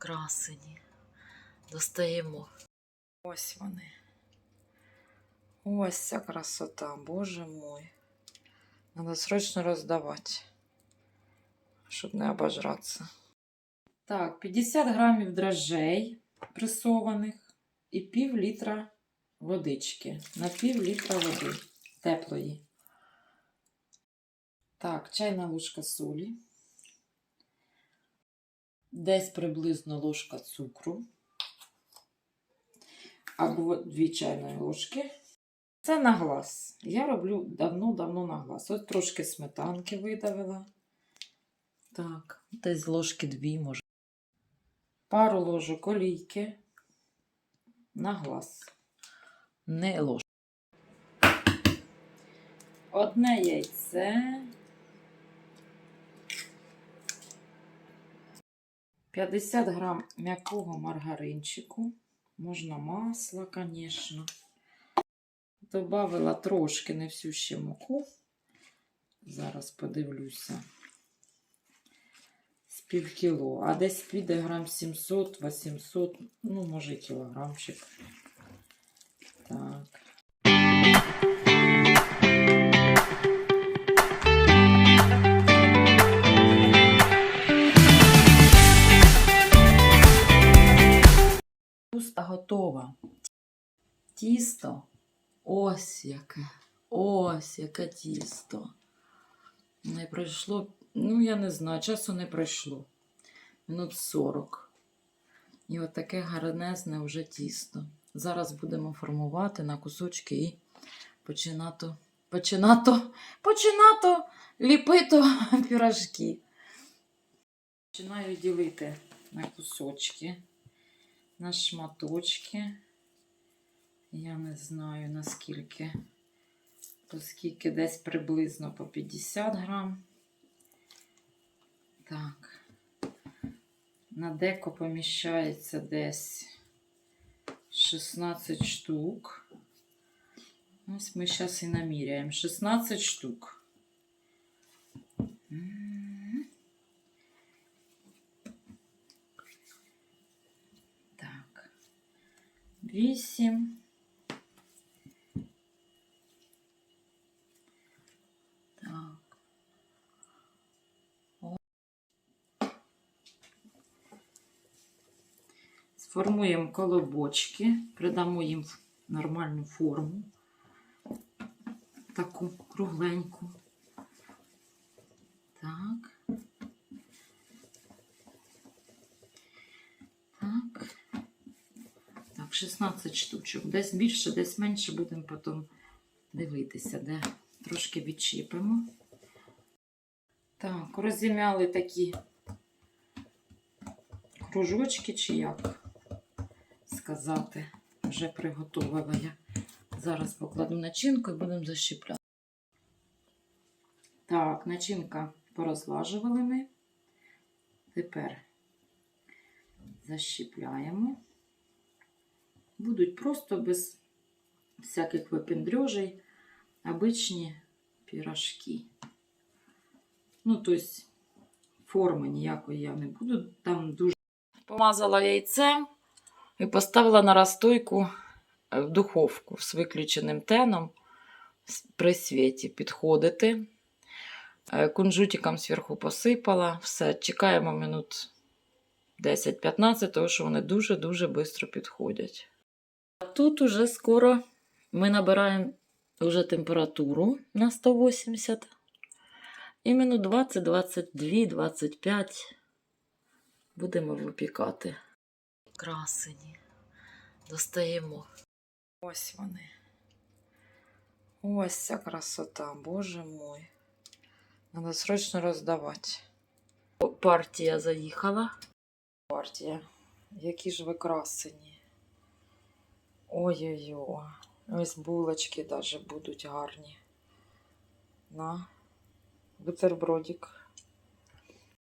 Красені. Достаємо. Ось вони. Ось ця красота, боже мой. Надо срочно роздавати, щоб не обожратися. Так, 50 грамів дрожжей пресованих і пів літра водички. На пів літра води теплої. Так, чайна ложка солі. Десь приблизно ложка цукру. Або дві чайної ложки. Це на глаз. Я роблю давно-давно на глаз. Ось трошки сметанки видавила. Так, десь ложки дві, може. Пару ложок олійки на глаз. Не ложку. Одне яйце. 50 грам м'якого маргаринчику. Можна масло, звісно. Добавила трошки, не всю ще муку. Зараз подивлюся. З пів кіло. А десь піде грам 700-800, ну, може, кілограмчик. Готова. Тісто. Ось яке. Ось яке тісто. Не пройшло, ну я не знаю, часу не пройшло. Минут 40. І от таке гарнезне вже тісто. Зараз будемо формувати на кусочки і починати, починати, починати ліпити пірожки. Починаю ділити на кусочки, на шматочки. Я не знаю наскільки, оскільки десь приблизно по 50 грам. Так, на деко поміщається десь 16 штук. Ось ми зараз і наміряємо. 16 штук. 8. Так. О. Сформуємо колобочки, придамо їм нормальну форму. Таку кругленьку. Так. Так, 16 штучок. Десь більше, десь менше будемо потім дивитися, де трошки відчіпимо. Так, розім'яли такі кружочки, чи як сказати, вже приготувала я. Зараз покладу начинку і будемо защіпляти. Так, начинка порозлажували ми. Тепер защіпляємо. Будуть просто без всяких випендрежей обичні пірожки. Ну, тобто, форми ніякої я не буду. Там дуже. Помазала яйцем і поставила на розстойку е, в духовку з виключеним теном при світі. Підходити. Е, Кунжутиком зверху посипала. Все, чекаємо минут 10-15, тому що вони дуже-дуже швидко підходять. Тут уже скоро ми набираємо вже температуру на 180. І минут 20, 22, 25 будемо випікати. Красені. Достаємо. Ось вони. Ось ця красота, боже мой. Надо срочно роздавати. Партія заїхала. Партія. Які ж ви красені. Ой-ой-ой. Ось булочки даже будуть гарні. На бутербродик.